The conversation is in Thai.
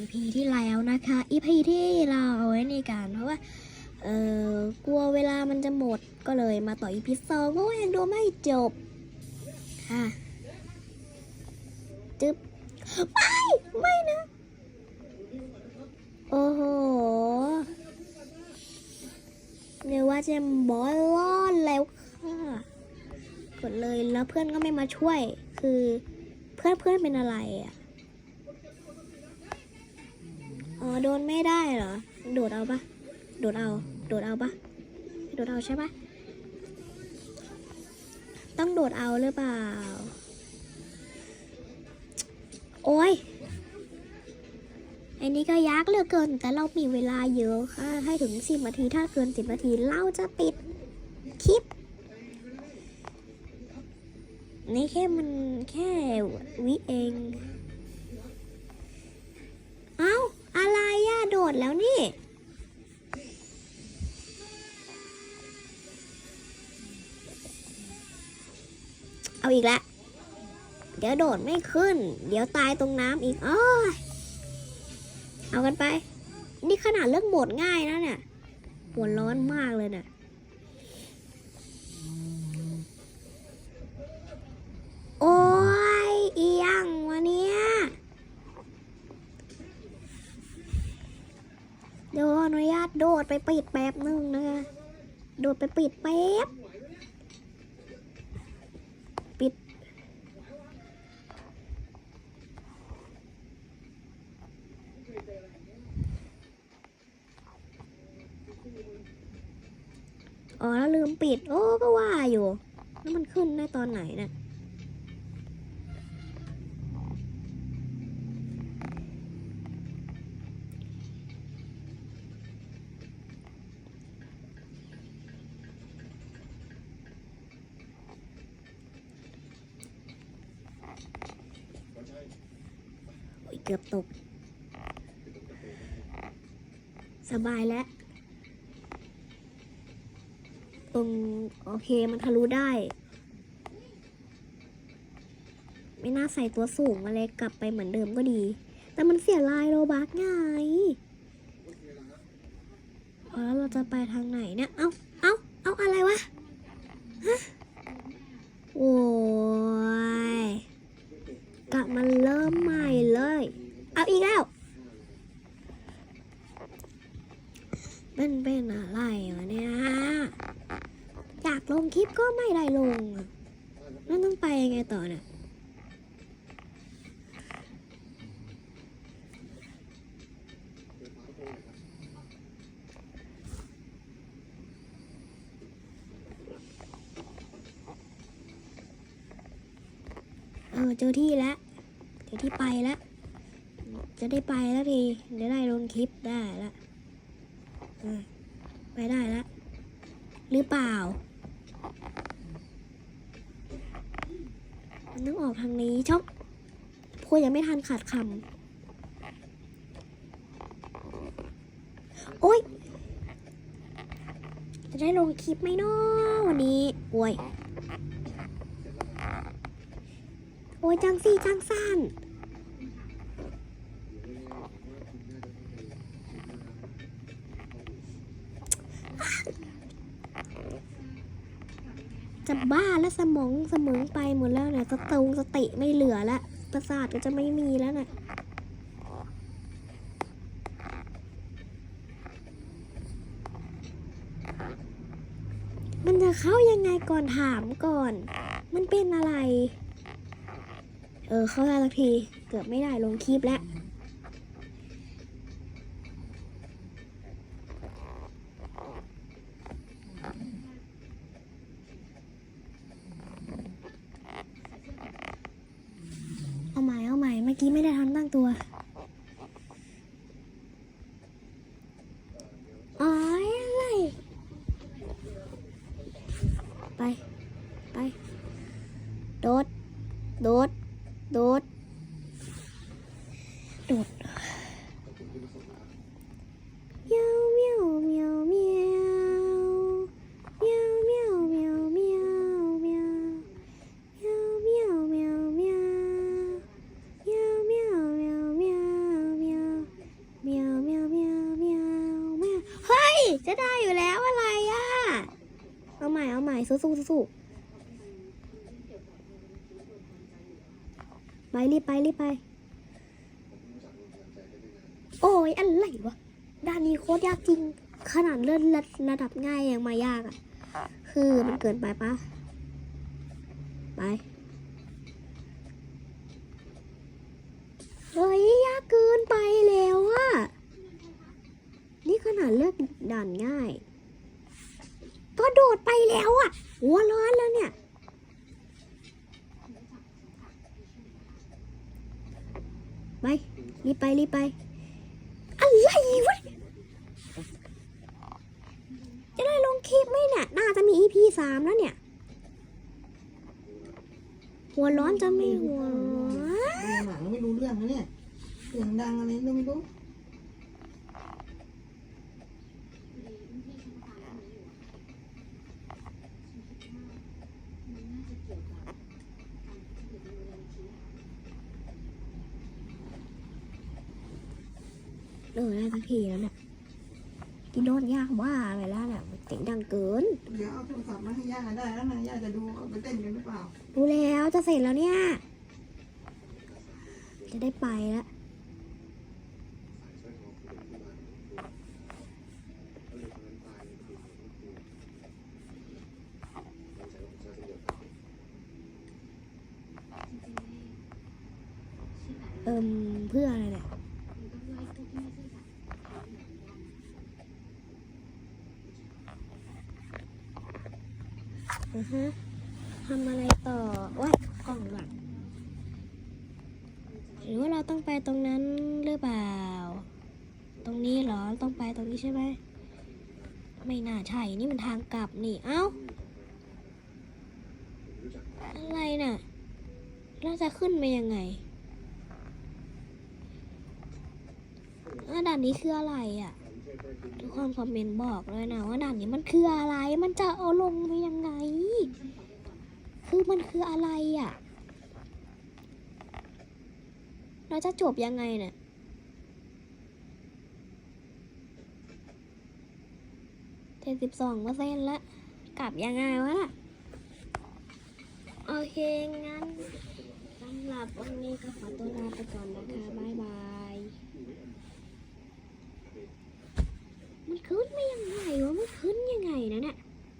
EP ที่แล้วนะคะ EP ที่เราเอาไว้ในการเพราะว่า เออกลัวเวลามันจะหมดก็เลยมาต่อ EP สองเพราะว่ายังดูไม่จบค่ะจึ๊บไม่ไม่นะ โอ้โหเรียกว่าจะบอลลอนแล้วค่ะกดเลยแล้วเพื่อนก็ไม่มาช่วย คือเพื่อนเพื่อนเป็นอะไรอะ อ๋อ โดนไม่ได้เหรอ โดดเอาปะโดดเอา โดดเอาปะโดดเอาใช่ปะต้องโดดเอาหรือเปล่า โอ้ยอันนี้ก็ยากเหลือเกิน แต่เรามีเวลาเยอะค่ะ ให้ถึงสิบนาที ถ้าเกินสิบนาทีเราจะปิดคลิป นี่แค่มันแค่วิเอง เดี๋ยวโดดไม่ขึ้น เดี๋ยวตายตรงน้ำอีกอ้อยเอากันไป นี่ขนาดเรื่องโหมดง่ายนะเนี่ยหัวร้อนมากเลยเนี่ยโอ้ยเอียงวะเนี่ยเดี๋ยวอนุญาตโดดไปปิดแป๊บนึงนะคะโดดไปปิดแป๊บ แล้วลืมปิด โอ้ก็ว่าอยู่ แล้วมันขึ้นได้ตอนไหนเนี่ยโอ้ยเกือบตก สบายแล้ว อืมโอเคมันทะลุได้ ไม่น่าใส่ตัวสูงอะไรกลับไปเหมือนเดิมก็ดี แต่มันเสียลายโลบักไงแล้วเราจะไปทางไหนเนี่ย เอาเอาเอาอะไรวะ ฮะ โอ้ยกลับมาเริ่มใหม่เลย เอาอีกแล้วมันเป็นอะไรวะเนี่ย อยากลง คลิปก็ไม่ได้ลงแล้วต้องไปยังไงต่อเนี่ยเออเจอที่แล้วเจอที่ไปแล้ว จะได้ไปแล้วทีจะได้ลงคลิปได้แล้วไปได้แล้วหรือเปล่า มันต้องออกทางนี้ชอบพูดยังไม่ทันขาดคำโอ๊ยจะได้ลงคลิปไหมเนาะวันนี้โอ้ย โอ้ยจังสี่จังสั้น บ้าแล้วสมองสมองไปหมดแล้วเนี่ยสตงสติไม่เหลือล้วประสาทก็จะไม่มีแล้วเนี่ยมันจะเข้ายังไงก่อนถามก่อน มันเป็นอะไร เออเข้าได้สักที เกือบไม่ได้ลงคลิปแล้ว เอาใหม่ เอาใหม่ เมื่อ กี้ไม่ได้ทันตั้งตัวอ๋ออะไร ไป ไป โดด โดด โดด โดด สู้สู้สู้ไปรีบไปรีบไป โอ้ยอะไรวะด้านนี้โคตรยากจริง ขนาดเลื่อนระระดับง่ายยังมายากอะคือมันเกินไปปะไปเฮ้ยยากเกินไปแล้วอะนี่ขนาดเลือกด่านง่ายก็ โดดไปแล้วอะหัวร้อนแล้วเนี่ย ไป รีบไป รีบไป อะไรวะ จะได้ลงคลิปไหมเนี่ย น่าจะมี EP สามแล้วเนี่ย หัวร้อนจะไม่หัวร้อนหนังไม่รู้เรื่องนะเนี่ย เสียงดังอะไรก็ไม่รู้ เออได้สักทีแล้วเนี่ยกินโดนยากว่าไปแล้วเนี่ยเสียงดังเกิน เดี๋ยวเอาโทรศัพท์มาให้ย่าได้แล้วนะย่าจะดูเอาไปเต้นกันหรือเปล่ารู้แล้วจะเสร็จแล้วเนี่ย จะได้ไปแล้วเอิมเพื่ออะไรเนี่ย อือฮะทำอะไรต่อว้ายกล่องหลังหรือว่าเราต้องไปตรงนั้นหรือเปล่า ตรงนี้เหรอ ต้องไปตรงนี้ใช่ไหม ไม่น่าใช่ นี่มันทางกลับนี่ เอ้า อะไรน่ะ เราจะขึ้นไปยังไงอะด่านนี้คืออะไรอะ ทุกคนคอมเมนต์บอกเลยนะว่าด่านนี้มันคืออะไร มันจะเอาลงไปยัง คือมันคืออะไรอะ เราจะจบยังไงเนี่ยเจ็ดสิบสองเปอร์เซ็นต์ละ กลับยังไงวะล่ะ โอเค งั้นสำหรับวันนี้ก็ขอตัวลาไปก่อนนะคะ บ๊ายบาย มันขึ้นไม่ยังไงวะ มันขึ้นยังไงนะเนี่ย